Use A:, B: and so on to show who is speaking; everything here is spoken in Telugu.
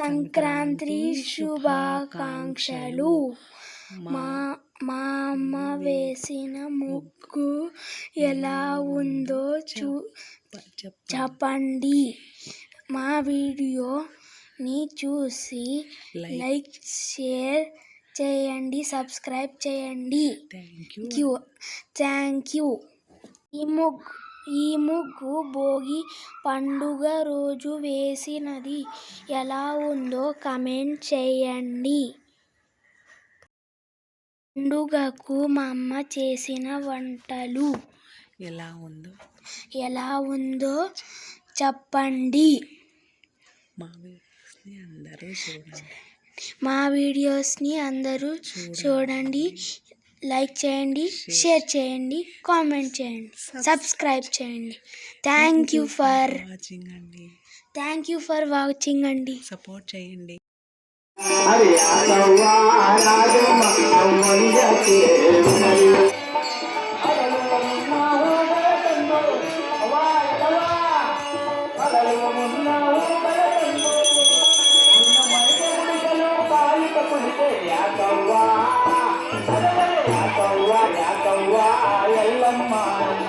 A: సంక్రాంతి శుభాకాంక్షలు. మా మా అమ్మ వేసిన ముగ్గు ఎలా ఉందో చూ చెప్పండి. మా వీడియోని చూసి లైక్ షేర్ చేయండి సబ్స్క్రైబ్ చేయండి.
B: థ్యాంక్ యూ
A: థ్యాంక్ యూ ఈ ముగ్గు ఈ ముగ్గు భోగి పండుగ రోజు వేసినది ఎలా ఉందో కమెంట్ చేయండి. పండుగకు మా అమ్మ చేసిన వంటలు
B: ఎలా ఉందో?
A: ఎలా ఉందో చెప్పండి.
B: మా వీడియోస్ని అందరూ చూడండి.
A: మా వీడియోస్ని అందరూ చూడండి. లైక్ చేయండి షేర్ చేయండి కామెంట్ చేయండి సబ్స్క్రైబ్ చేయండి. థ్యాంక్ యూ ఫర్
B: వాచింగ్ అండి.
A: థ్యాంక్ యూ ఫర్ వాచింగ్ అండి.
B: సపోర్ట్ చేయండి.
C: అరే